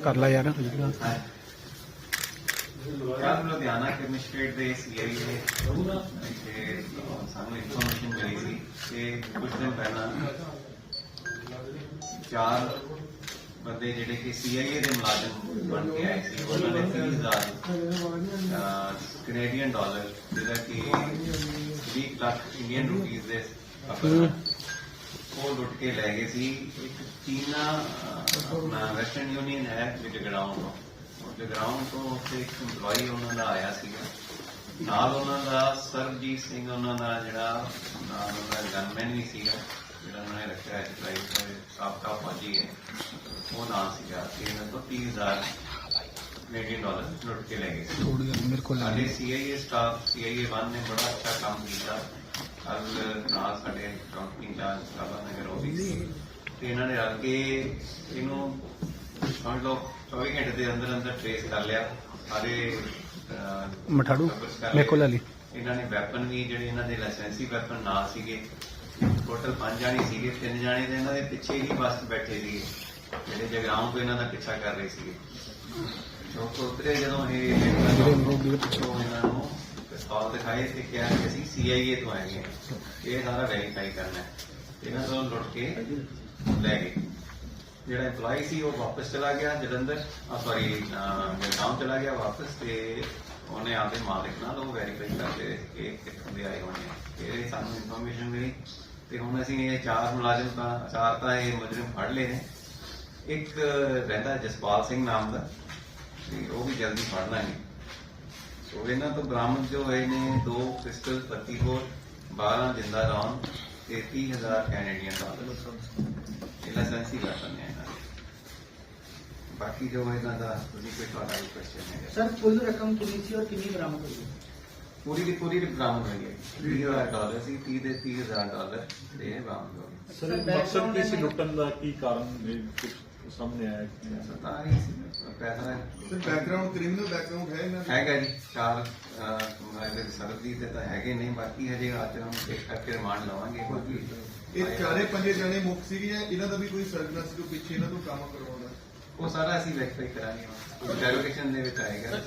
ਕਰਾ ਲੈ ਯਾਰ। ਯਾਰ ਲੁਧਿਆਣਾ ਕਮਿਸ਼ਨਰੇਟ ਦੇ ਸੀਆਈ ਦੇ ਤੇ ਸਾਨੂੰ ਇਨਫੋਰਮੇਸ਼ਨ ਮਿਲੀ ਸੀ ਕਿ ਕੁਝ ਦਿਨ ਪਹਿਲਾਂ ਚਾਰ ਬੰਦੇ ਜਿਹੜੇ ਕਿ ਸੀਆਈਏ ਦੇ ਮੁਲਾਜ਼ਮ ਬਣ ਕੇ ਆਏ ਸੀ ਉਹਨਾਂ ਨੇ 30000 ਕੈਨੇਡੀਅਨ ਡਾਲਰ ਜਿਹੜਾ ਕਿ 20 ਲੱਖ ਇੰਡੀਅਨ ਰੁਪੀਸ ਦੇ ਉਹ ਲੁੱਟ ਕੇ ਲੈ ਗਏ ਸੀ। ਇੱਕ ਚੀਨਾ ਆਪਣਾ ਵੈਸਟਰਨ ਯੂਨੀਅਨ ਹੈ ਜਗਰਾਉਂ ਤੋਂ। ਉਹ ਜਗਰਾਉਂ ਤੋਂ ਉੱਥੇ ਇੱਕ EMPLOYEE ਉਹਨਾਂ ਦਾ ਆਇਆ ਸੀਗਾ। ਨਾਲ ਉਹਨਾਂ ਦਾ ਸਰਬਜੀਤ ਸਿੰਘ ਉਹਨਾਂ ਦਾ ਜਿਹੜਾ ਨਾਲ ਉਹਨਾਂ ਦਾ ਗਨਮੈਨ ਵੀ ਸੀਗਾ ਜਿਹੜਾ ਉਹਨਾਂ ਨੇ ਰੱਖਿਆ ਹੈ ਲਾਈਫ ਸਾਬਕਾ ਫੌਜੀ ਹੈ। ਉਹ ਨਾਮ ਸੀਗਾ। ਤੇ ਇਹਨਾਂ ਤੋਂ 30000 ਕੈਨੇਡੀਅਨ ਡਾਲਰ ਲੁੱਟ ਕੇ ਲੈ ਗਏ ਸੀ। ਥੋੜੀ ਜਿਹੀ ਮੇਰੇ ਕੋਲ ਸਾਡੇ ਸੀਆਈਏ ਸਟਾਫ ਸੀਆਈਏ ਵਨ ਨੇ ਬੜਾ ਅੱਛਾ ਕੰਮ ਕੀਤਾ। ਕੱਲ ਨਾਲ ਸਾਡੇ ਕੰਪਨੀ ਇੰਚਾਰਜ ਕਾਲਾ ਨਗਰ ਉਹ ਵੀ ਸੀ ਤੇ ਇਹਨਾਂ ਨੇ ਰਲ ਕੇ ਇਹਨੂੰ ਸਮਝ ਲਓ 24 ਘੰਟੇ ਦੇ ਅੰਦਰ ਅੰਦਰ ਟ੍ਰੇਸ ਕਰ ਲਿਆ। ਸਾਰੇ ਅਹ, ਮਠਾੜੂ ਮੇਰੇ ਕੋਲ ਲਈ ਇਹਨਾਂ ਨੇ ਵੈਪਨ ਵੀ ਜਿਹੜੇ ਇਹਨਾਂ ਦੇ ਲਾਇਸੈਂਸੀ ਵੈਪਨ ਨਾਲ ਸੀਗੇ ਟੋਟਲ ਪੰਜ ਜਾਣੇ ਸੀਗੇ ਤਿੰਨ ਜਾਣੇ ਤੇ ਇਹਨਾਂ ਦੇ ਪਿੱਛੇ ਹੀ ਬਸ ਬੈਠੇ ਸੀਗੇ ਜਿਹੜੇ ਜਗਰਾਉਂ ਤੋਂ ਇਹਨਾਂ ਦਾ ਪਿੱਛਾ ਕਰ ਰਹੇ ਸੀਗੇ। ਤੋਂ ਉਤਰੇ ਜਦੋਂ ਇਹ ਜਿਹੜੇ ਦੇ ਪਿੱਛੇ। ਪਿੱਛੋਂ ਇਹਨਾਂ ਨੂੰ ਪਿਸਤੌਲ ਦਿਖਾਏ ਤੇ ਕਿਹਾ ਕਿ ਅਸੀਂ ਸੀਆਈਏ ਤੋਂ ਆਏ ਹਾਂ। ਇਹ ਸਾਰਾ ਵੈਰੀਫਾਈ ਕਰਨਾ ਹੈ। ਇਹਨਾਂ ਤੋਂ ਲੁੱਟ ਕੇ ਲੈ ਗਏ। ਜਿਹੜਾ EMPLOYEE ਸੀ, ਉਹ ਵਾਪਸ ਚਲਾ ਗਿਆ ਜਲੰਧਰ। ਆ ਸੌਰੀ ਗੁਰਗਾਉਂ ਚਲਾ ਗਿਆ ਵਾਪਸ ਤੇ ਉਹਨੇ ਆਪਦੇ ਮਾਲਕ ਨਾਲ ਉਹ ਵੈਰੀਫਾਈ ਕਰਦੇ ਰਹੇ ਕਿ ਕਿੱਥੋਂ ਦੇ ਆਏ ਹੋਣੇ ਆ। ਇਹ ਸਾਨੂੰ ਇਨਫੋਰਮੇਸ਼ਨ ਮਿਲੀ। ਤੇ ਹੁਣ ਅਸੀਂ ਇਹ ਚਾਰ ਮੁਲਾਜ਼ਮ ਤਾਂ ਚਾਰ ਤਾਂ ਇਹ ਮੁਜਰਮ ਫੜ ਲਏ ਨੇ। ਇੱਕ ਰਹਿੰਦਾ ਜਸਪਾਲ ਸਿੰਘ ਨਾਮ ਦਾ। ਤੇ ਉਹ ਵੀ ਜਲਦੀ ਫੜ ਲਾਂਗੇ ਸੋ ਇਹਨਾਂ ਤੋਂ ਬਰਾਮਦ ਜੋ ਹੋਏ ਨੇ ਦੋ ਪਿਸਟਲ 32 ਬੋਰ 12 ਜਿੰਦਾ ਰੌਂਦ ਤੇ 30000 ਕੈਨੇਡੀਅਨ ਡਾਲਰ। ਇਹ ਲਾਇਸੈਂਸੀ ਇਹਨਾਂ ਦੇ। ਬਾਕੀ ਜੋ ਇਹਨਾਂ ਦਾ ਤੁਸੀਂ ਕੋਈ ਤੁਹਾਡਾ ਕੋਈ ਕੁਐਸਚਨ ਹੈ ਸਰ ਕੁੱਲ ਰਕਮ ਕਿੰਨੀ ਸੀ ਔਰ ਕਿੰਨੀ ਬਰਾਮਦ ਹੋਈ? ਪੂਰੀ ਦੀ ਪੂਰੀ ਬਰਾਮਦ ਹੋਈ ਹੈ। 30000 ਡਾਲਰ ਸੀ 30 ਦੇ 30000 ਡਾਲਰ ਤੇ ਇਹ ਬਰਾਮਦ ਸਰ ਮਕਸਦ ਕੀ ਸੀ ਲੁੱਟਣ ਦਾ? ਕੀ ਕਾਰਨ ਇਹ ਕੁਝ ਸਾਹਮਣੇ ਆਇਆ ਕਿ ਸਰਕਾਰ ਹੀ ਸੀ। ਪੈਸਾ ਬੈਕਗ੍ਰਾਉਂਡ ਕ੍ਰਿਮੀਨਲ ਬੈਕਗ੍ਰਾਉਂਡ ਹੈ ਇਹਨਾਂ ਦਾ? ਹੈਗਾ ਜੀ ਚਾਰ ਮੇਰੇ ਸਰਦੀ ਤੇ ਤਾਂ ਹੈਗੇ ਨਹੀਂ ਬਾਕੀ ਹਜੇ ਚੈੱਕ ਕਰਕੇ ਰਿਮਾਂਡ ਲਵਾਂਗੇ। ਇਹ ਚਾਰੇ ਪੰਜੇ ਜਣੇ ਮੁੱਖ ਸੀਗੇ ਇਹਨਾਂ ਦਾ ਵੀ ਕੋਈ ਸਰਗਨਾ ਸੀ ਜੋ ਪਿੱਛੇ ਇਹਨਾਂ ਤੋਂ ਕੰਮ ਕਰਵਾਉਂਦਾ ਉਹ ਸਾਰਾ ਅਸੀਂ ਵੈਰੀਫਾਈ ਕਰਾਂਗੇ ਇੰਟਰੋਗੇਸ਼ਨ ਦੇ ਵਿੱਚ ਆਏਗਾ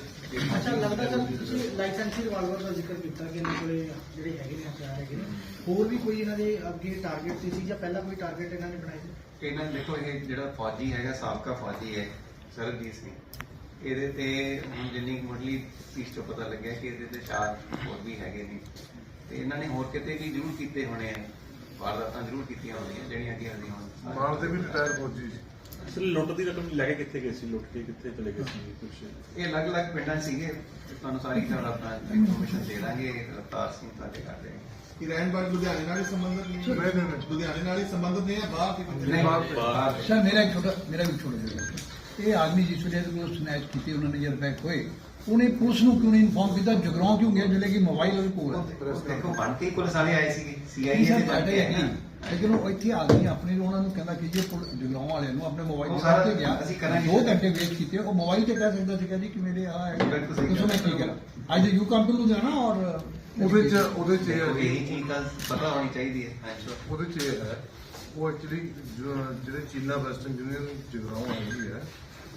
ਅੱਛਾ ਲੱਗਦਾ ਸਰ ਤੁਸੀਂ ਲਾਇਸੈਂਸੀ ਰਿਵਾਲਵਰ ਦਾ ਜ਼ਿਕਰ ਕੀਤਾ ਕਿ ਇਹਨਾਂ ਕੋਲੇ ਜਿਹੜੇ ਹੈਗੇ ਨੇ ਹਥਿਆਰ ਹੈਗੇ ਨੇ ਹੋਰ ਵੀ ਕੋਈ ਇਹਨਾਂ ਦੇ ਅੱਗੇ ਟਾਰਗੇਟ ਸੀ ਜਾਂ ਪਹਿਲਾਂ ਕੋਈ ਟਾਰਗੇਟ ਇਹਨਾਂ ਨੇ ਬਣਾਏ ਸੀ ਇਹਨਾਂ ਦੇਖੋ ਇਹ ਜਿਹੜਾ ਫੌਜੀ ਹੈਗਾ ਸਾਬਕਾ ਫੌਜੀ ਹੈ ਸਰਬਜੀਤ ਸਿੰਘ ਇਹਦੇ ਤੇ ਹੁਣ ਜਿੰਨੀ ਮੁੱਢਲੀ ਚੀਜ਼ ਤੋਂ ਪਤਾ ਲੱਗਿਆ ਕਿ ਇਹਦੇ ਤੇ ਚਾਰ ਹੋਰ ਵੀ ਹੈਗੇ ਨੇ ਤੇ ਇਹਨਾਂ ਨੇ ਹੋਰ ਕਿਤੇ ਵੀ ਜ਼ਰੂਰ ਕੀਤੇ ਹੋਣੇ ਆ ਵਾਰਦਾਤਾਂ ਜ਼ਰੂਰ ਕੀਤੀਆਂ ਹੋਣੀਆਂ ਜਿਹੜੀਆਂ ਕਿ ਅਸੀਂ ਹੁਣ ਮਾਲ ਦੇ ਵੀ ਰਿਟਾਇਰ ਫੌਜੀ ਸੀ ਸਰ ਲੁੱਟ ਦੀ ਰਕਮ ਲੈ ਕੇ ਕਿੱਥੇ ਗਏ ਸੀ? ਲੁੱਟ ਕੇ ਕਿੱਥੇ ਚਲੇ ਗਏ ਸੀ? ਕੁਝ ਇਹ ਅਲੱਗ-ਅਲੱਗ ਪਿੰਡਾਂ 'ਚ ਸੀਗੇ। ਤੇ ਤੁਹਾਨੂੰ ਸਾਰੀ ਤਰ੍ਹਾਂ ਆਪਣਾ ਇਨਫੋਰਮੇਸ਼ਨ ਦੇ ਦਾਂਗੇ। ਰਫਤਾਰ ਸਿੰਘ ਤੁਹਾਡੇ ਕਰ ਦੇਣਗੇ ਕਿ ਰਹਿਣ ਬਾਰ ਲੁਧਿਆਣੇ ਨਾਲ ਹੀ ਸੰਬੰਧਿਤ ਨਹੀਂ ਨਹੀਂ ਨਹੀਂ। ਲੁਧਿਆਣੇ ਨਾਲ ਹੀ ਸੰਬੰਧਿਤ ਨਹੀਂ ਹੈ ਬਾਹਰ ਕਿਤੇ ਨਹੀਂ, ਬਾਹਰ ਸਰ ਮੇਰਾ ਇੱਕ ਛੋਟਾ ਮੇਰਾ ਵੀ ਛੋਟਾ ਜਿਹਾ ਇਹ ਆਦਮੀ ਜਿਸ ਵੇਲੇ ਉਹ ਸਨੈਚ ਕੀਤੇ ਉਹਨਾਂ ਨੇ ਜਦ ਬੈਕ ਹੋਏ ਉਹਨੇ ਪੁਲਿਸ ਨੂੰ ਕਿਉਂ ਨਹੀਂ ਇਨਫੋਰਮ ਕੀਤਾ? ਜਗਰਾਉਂ ਕਿਉਂ ਗਿਆ? ਜਿਹੜੇ ਕਿ ਮੋਬਾਈਲ ਉਹਦੇ ਕੋਲ ਹੈ ਦੇਖੋ ਬਣ ਕੇ ਪੁਲਿਸ ਵਾਲੇ ਆਏ ਸੀਗੇ। ਨਹੀਂ ਸੀਆਈਏ ਸਰ ਦੇ ਸਾਡੇ ਕੇ ਹੈਗੇ ਲੇਕਿਨ ਉਹ ਇੱਥੇ ਆਦਮੀ ਆਪਣੇ ਉਹਨਾਂ ਨੂੰ ਕਹਿੰਦਾ ਕਿ ਜੇ ਜਗਰਾਉਂ ਵਾਲਿਆਂ ਨੂੰ ਆਪਣੇ ਮੋਬਾਈਲ ਉਹ ਦੇ ਸਾਰਾ ਗਿਆ। ਅਸੀਂ ਕਰਾਂਗੇ। ਦੋ ਘੰਟੇ ਵੇਟ ਕੀਤੇ। ਉਹ ਮੋਬਾਈਲ ਤੇ ਕਹਿ ਸਕਦਾ ਸੀਗਾ ਜੀ ਕਿ ਮੇਰੇ ਆ ਹੈ। ਬਿਲਕੁਲ ਸਹੀ ਤੁਸੀਂ ਮੈਂ ਕੀ ਕਰਾਂ ਅੱਜ ਯੂ ਕਮ ਟੂ ਲੁਧਿਆਣਾ ਔਰ ਉਹਦੇ ਚ ਉਹਦੇ ਚ ਇਹ ਹੈ। ਜੀ, ਇਹੀ ਚੀਜ਼ ਦਾ ਪਤਾ ਹੋਣੀ ਚਾਹੀਦੀ ਹੈ। ਹਾਂਜੀ ਉਹਦੇ ਚ ਇਹ ਹੈ। ਉਹ ਐਕਚੁਅਲੀ ਜਿਹੜੇ ਚੀਨਾ ਵੈਸਟਰਨ ਯੂਨੀਅਨ ਜਗਰਾਉਂ ਹੈਗੀ ਹੈ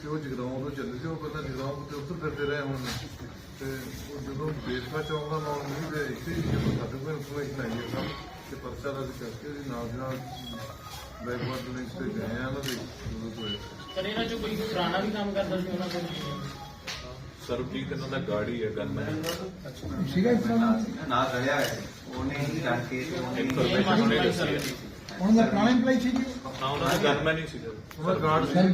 ਤੇ ਉਹ ਜਗਰਾਉਂ ਤੋਂ ਚੱਲੇ ਸੀ। ਉਹ ਪਹਿਲਾਂ ਜਗਰਾਉਂ ਤੇ ਉੱਤਰ ਫਿਰਦੇ ਰਹੇ ਹੁਣ। ਤੇ ਉਹ ਜਦੋਂ ਬੇਸਮਾ ਚੌਂਕ ਦਾ ਨਾਮ ਨਹੀਂ ਦੇ ਇੱਥੇ ਜਦੋਂ ਸਾਡੇ ਕੋਲ ਇਨਫੋਰਮੇਸ਼ਨ ਆਈ ਹੈ ਸਭ। ਤੇ ਪਰਚਾ ਦਰਜ ਕਰਕੇ ਉਹਦੇ ਨਾਲ ਦੀ ਨਾਲ ਬੈਕਵਰਡ ਲਿੰਕ ਤੇ ਗਏ ਆ ਉਹਨਾਂ ਦੇ ਸਰ ਇਹਨਾਂ ਚੋਂ ਕੋਈ ਪੁਰਾਣਾ ਵੀ ਕੰਮ ਕਰਦਾ ਸੀ ਉਹਨਾਂ ਕੋਲ? ਸਰਬਜੀਤ ਇਹਨਾਂ ਦਾ ਗਾੜੀ ਹੈ ਗਨਮੈਨ ਸੀਗਾ ਇਸ ਤਰ੍ਹਾਂ ਦਾ? ਨਾਲ ਰਲਿਆ ਸੀ। ਉਹਨੇ ਹੀ ਜਾਣ ਕੇ ਤੇ ਉਹਨੇ ਹੀ- ਇਨਫੋਰਮੇਸ਼ਨ ਉਹਨੇ ਦੱਸੀ ਹੈ। ਉਹਨਾਂ ਦਾ ਪੁਰਾਣਾ ਇੰਪਲਾਈ ਸੀ ਜੀ? ਹਾਂ ਉਹਨਾਂ ਦਾ ਗਨਮੈਨ ਹੀ ਸੀਗਾ ਉਹਨਾਂ ਗਾਰਡ ਸਰ